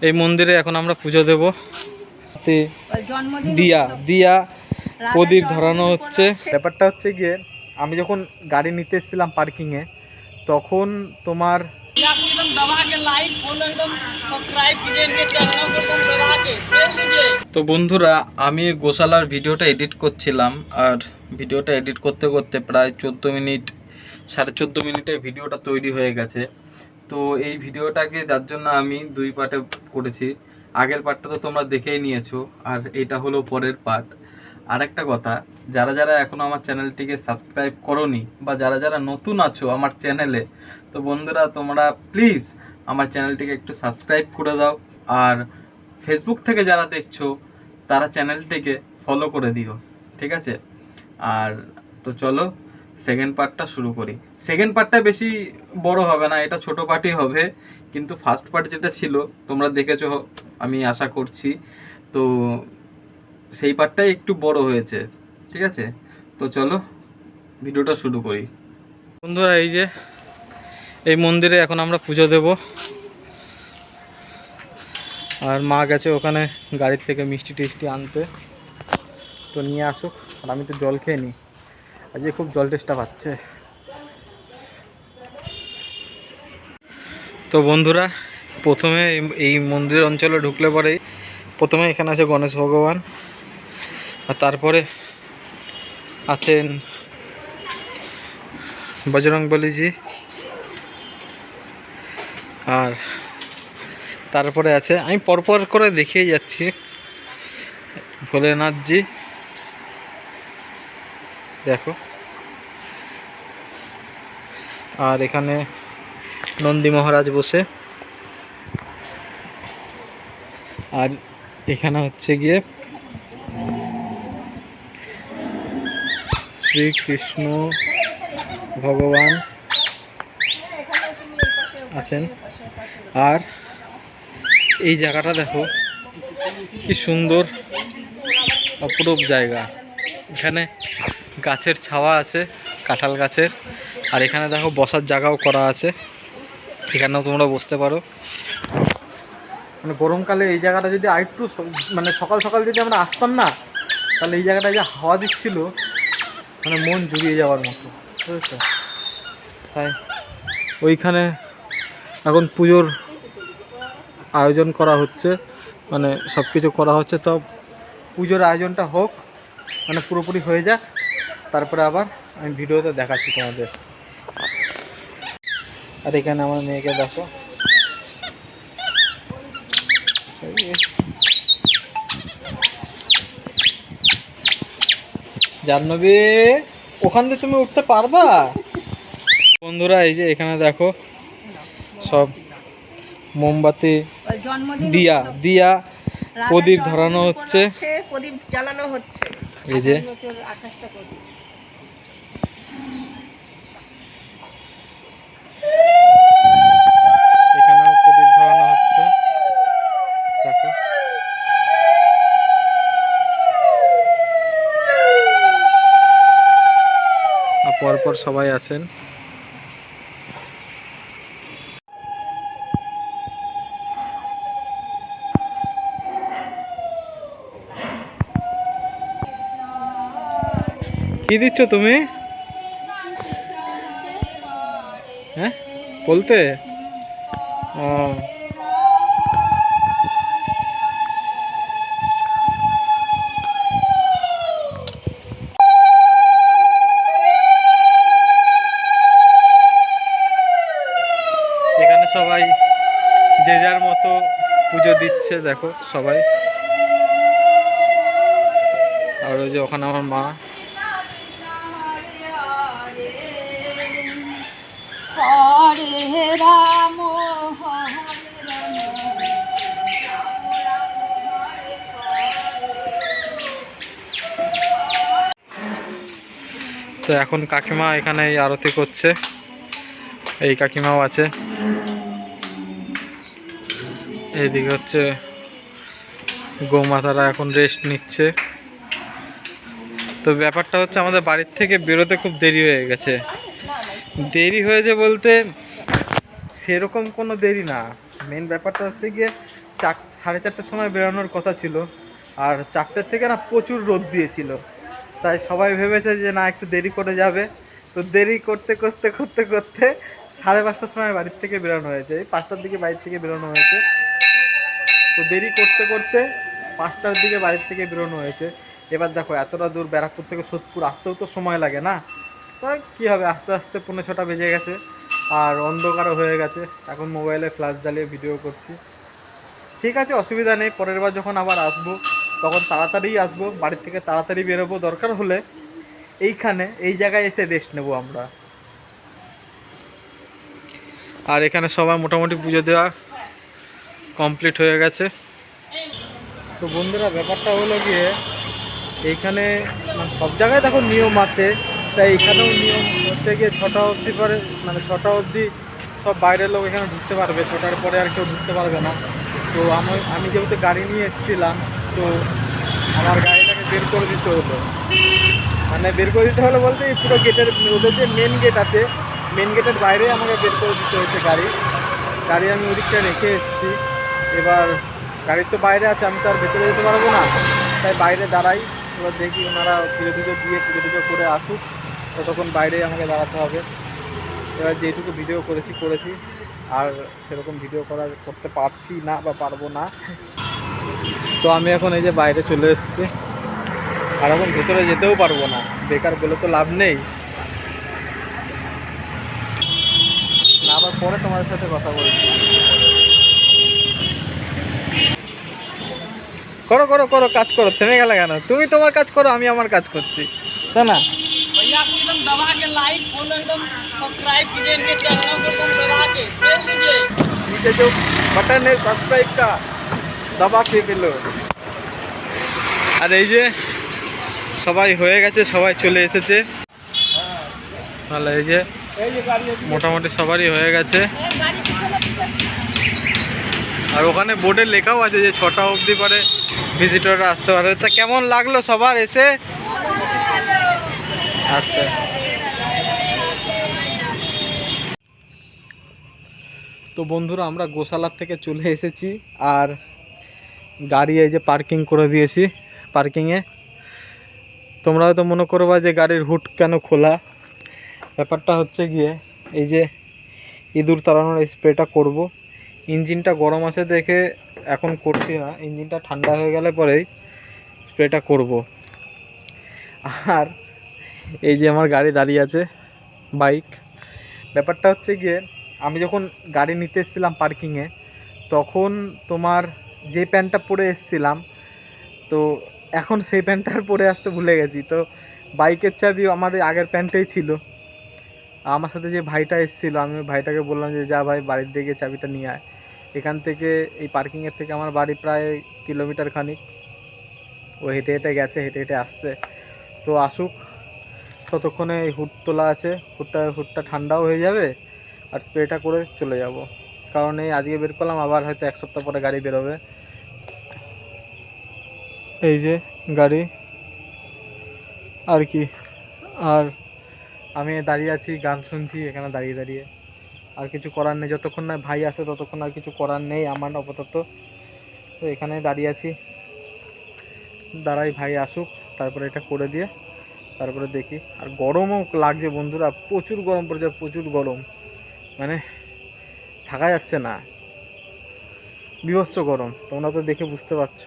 এই মন্দিরে এখন আমরা পুজো দেব। দিয়া দিয়া প্রদীপ ধরানো হচ্ছে। ব্যাপারটা হচ্ছে গিয়ে আমি যখন গাড়ি নিতে এসেছিলাম পার্কিংয়ে তখন তোমার তো বন্ধুরা আমি গোশালার ভিডিওটা এডিট করছিলাম আর ভিডিওটা এডিট করতে করতে প্রায় চোদ্দ মিনিট সাড়ে চোদ্দ মিনিটের ভিডিওটা তৈরি হয়ে গেছে। তো এই ভিডিওটাকে যার জন্য আমি দুই পার্টে করেছি। আগের পার্টটা তো তোমরা দেখেই নিয়েছো, আর এটা হলো পরের পার্ট। আরেকটা কথা, যারা যারা এখনও আমার চ্যানেলটিকে সাবস্ক্রাইব করনি বা যারা যারা নতুন আছো আমার চ্যানেলে, তো বন্ধুরা তোমরা প্লিজ আমার চ্যানেলটিকে একটু সাবস্ক্রাইব করে দাও। আর ফেসবুক থেকে যারা দেখছ, তারা চ্যানেলটিকে ফলো করে দিও, ঠিক আছে? আর তো চলো সেকেন্ড পার্টটা শুরু করি। সেকেন্ড পার্টটা বেশি বড় হবে না, এটা ছোট পার্টই হবে, কিন্তু ফার্স্ট পার্ট যেটা ছিল, তোমরা দেখেছ, আমি আশা করছি। তো সেই পার্টটাই একটু বড় হয়েছে, ঠিক আছে? তো চলো, ভিডিওটা শুরু করি। বন্ধুরা, এই যে, এই মন্দিরে এখন আমরা পুজো দেব। আর মা গেছে ওখানে গাড়ির থেকে মিষ্টি টিষ্টি আনতে। তো নিয়ে আসুক, আর আমি তো জল খেয়ে নিই। আজকে খুব জল টেস্টটা পাচ্ছে। তো বন্ধুরা, প্রথমে এই- মন্দির অঞ্চলে ঢুকলে পরেই প্রথমে এখানে আছে গণেশ ভগবান, আর তারপরে আছেন বজরং বলিজি আর তারপরে আছে, আমি পরপর করে দেখিয়ে যাচ্ছি, ভোলেনাথজি। দেখো। আর এখানে নন্দী মহারাজ বসে। আর এখানে হচ্ছে গিয়ে শ্রীকৃষ্ণ ভগবান আছেন। আর এই জায়গাটা দেখো, কি সুন্দর, অপরূপ জায়গা। এখানে গাছের ছাওয়া আছে, কাঁঠাল গাছের। আর এখানে দেখো বসার জায়গাও করা আছে। এখানেও তোমরা বসতে পারো। মানে গরমকালে এই জায়গাটা যদি আরেকটু মানে সকাল সকাল যদি আমরা আসতাম না, তাহলে এই জায়গাটা যে হাওয়া দিচ্ছিল মানে মন জুড়িয়ে যাওয়ার মতো। বুঝেছ? তাই ওইখানে এখন পুজোর আয়োজন করা হচ্ছে। মানে সব কিছু করা হচ্ছে। তো পুজোর আয়োজনটা হোক মানে পুরোপুরি হয়ে যাক। তারপরে আবার আমি ভিডিওতে দেখাচ্ছি তোমাদের। আর এখানে আমার মেয়েকে দেখো। জাহ্নবী ওখান দিয়ে তুমি উঠতে পারবা? বন্ধুরা এই যে এখানে দেখো সব মোমবাতি দিয়া দিয়া প্রদীপ ধরানো হচ্ছে। প্রদীপ জ্বালানো হচ্ছে। এই যে এখানেও প্রদীপ ধরানো হচ্ছে। দেখো। পরপর সবাই আছেন। কি দিচ্ছ তুমি? হ্যাঁ? বলতে? ও। এখানে সবাই যে যার মতো পুজো দিচ্ছে, দেখো সবাই। আর ওই যে ওখানে আমার মা। হরে রাম তো এখন কাকিমা এখানে এই আরতি করছে। এই কাকিমাও আছে। এইদিকে হচ্ছে গৌমাতারা এখন রেস্ট নিচ্ছে। তো ব্যাপারটা হচ্ছে আমাদের বাড়ির থেকে বেরোতে খুব দেরি হয়ে গেছে। দেরি হয়েছে বলতে সেরকম কোনো দেরি না। মেন ব্যাপারটা হচ্ছে গিয়ে চার, সাড়ে চারটার সময় বেরোনোর কথা ছিল। আর চারটের থেকে না প্রচুর রোদ দিয়েছিল। তাই সবাই ভেবেছে যে না, একটু দেরি করে যাবে। তো দেরি করতে করতে করতে করতে সাড়ে পাঁচটার সময় বাড়ির থেকে বেরোনো হয়েছে। এই পাঁচটার দিকে বাড়ির থেকে বেরোনো হয়েছে। তো দেরি করতে করতে পাঁচটার দিকে বাড়ির থেকে বেরোনো হয়েছে। এবার দেখো, এতটা দূর ব্যারাকপুর থেকে সোদপুর আসতেও তো সময় লাগে না। তো কী হবে, আস্তে আস্তে পনেরো ছটা বেজে গেছে। আর অন্ধকারও হয়ে গেছে। এখন মোবাইলে ফ্ল্যাশ জ্বালিয়ে ভিডিও করছি। ঠিক আছে, অসুবিধা নেই। পরের বার যখন আবার আসব, তখন তাড়াতাড়ি আসব। বাড়ির থেকে তাড়াতাড়ি বেরোবো। দরকার হলে এইখানে, এই জায়গায় এসে রেস্ট নেব আমরা। আর এখানে সবাই মোটামুটি পুজো দেওয়া কমপ্লিট হয়ে গেছে। তো বন্ধুরা, ব্যাপারটা হলো গিয়ে এইখানে সব জায়গায় দেখো নিয়ম আছে। তাই এখানেও নিয়ম হচ্ছে গিয়ে ছটা অবধি পরে মানে ছটা অবধি সব বাইরের লোক এখানে ঢুকতে পারবে, ছটার পরে আর কেউ ঢুকতে পারবে না। তো আমি আমি যেহেতু গাড়ি নিয়ে এসেছিলাম, তো আমার গাড়িটাকে বের করে দিতে হলো। মানে বের করে দিতে হলো বলতে পুরো গেটের ওদের যে মেন গেট আছে মেন গেটের বাইরে আমাকে বের করে দিতে হয়েছে গাড়ি। গাড়ি আমি ওদিকটা রেখে এসেছি। এবার গাড়ির তো বাইরে আছে, আমি তো আর ভেতরে যেতে পারব না। তাই বাইরে দাঁড়াই, এবার দেখি ওনারা পুজো টুজো দিয়ে পুজো টুজো করে আসুক। ততক্ষণ বাইরে আমাকে দাঁড়াতে হবে। এবার যেটুকু ভিডিও করেছি করেছি। আর সেরকম ভিডিও করার করতে পারছি না বা পারব না। তো আমি এখন এই যে বাইরে চলে এসেছি। আর এখন ভেতরে যেতেও পারব না। বেকার বলে তো লাভ নেই। আবার পরে তোমাদের সাথে কথা বলছি। করো করো করো, কাজ করো। থেমে গেলে কেন? তুমি তোমার কাজ করো, আমি আমার কাজ করছি। তাই না? भैया को एकदम दबा के लाइक फॉलो एकदम सब्सक्राइब कीजिए इनके चैनलों को एकदम दबा के खेल लीजिए नीचे जो बटन है सब्सक्राइब का दबा के দিলো আর এই যে সবাই হয়ে গেছে সবাই চলে এসেছে তাহলে এই যে মোটামুটি সবারই হয়ে গেছে গাড়ি পিছনে পিছনে আর ওখানে বোর্ডে লেখাও আছে যে ছটা অবধি পরে ভিজিটররা আসতে পারে তা কেমন লাগলো সবার এসে আচ্ছা। তো বন্ধুরা, আমরা গোশালার থেকে চলে এসেছি আর গাড়ি এই যে পার্কিং করে দিয়েছি পার্কিংয়ে তোমরা হয়তো মনে করবা যে গাড়ির হুট কেন খোলা? ব্যাপারটা হচ্ছে গিয়ে এই যে ইঁদুর তাড়ানোর স্প্রেটা করব। ইঞ্জিনটা গরম আছে দেখে এখন করছি না। ইঞ্জিনটা ঠান্ডা হয়ে গেলে পরেই স্প্রেটা করব। আর এই যে আমার গাড়ি দাঁড়িয়ে আছে, বাইক। ব্যাপারটা হচ্ছে গিয়ে, আমি যখন গাড়ি নিতে এসেছিলাম পার্কিংয়ে, তখন তোমার যে প্যান্টটা পরে এসেছিলাম, তো এখন সেই প্যান্টটা পরে আসতে ভুলে গেছি। তো বাইকের চাবি আমার ওই আগের প্যান্টেই ছিল। আমার সাথে যে ভাইটা এসেছিল, আমি ওই ভাইটাকে বললাম যে, যা ভাই, বাড়ির দিকে চাবিটা নিয়ে আয়। এখান থেকে, এই পার্কিংয়ের থেকে আমার বাড়ি প্রায় কিলোমিটার খানিক। ও হেঁটে হেঁটে গেছে, হেঁটে হেঁটে আসছে। তো আসুক ততক্ষণে এই হুড তোলা আছে। হুডটা হুডটা ঠান্ডাও হয়ে যাবে আর স্প্রেটা করে চলে যাব। কারণ এই আজকে বের করলাম, আবার হয়তো এক সপ্তাহ পরে গাড়ি বেরোবে। এই যে গাড়ি। আর কি? আর আমি দাঁড়িয়ে আছি, গান শুনছি, এখানে দাঁড়িয়ে দাঁড়িয়ে। আর কিছু করার নেই, যতক্ষণ না ভাই আসে, ততক্ষণ আর কিছু করার নেই, আমার আপাতত। তো এখানে দাঁড়িয়ে আছি। দাঁড়াই ভাই আসুক, তারপরে এটা করে দিয়ে তারপরে দেখি, আর গরমও লাগছে বন্ধুরা, প্রচুর গরম পড়েছে, প্রচুর গরম। মানে থাকা যাচ্ছে না। বিভৎস গরম, তোমরা তো দেখে বুঝতে পারছ।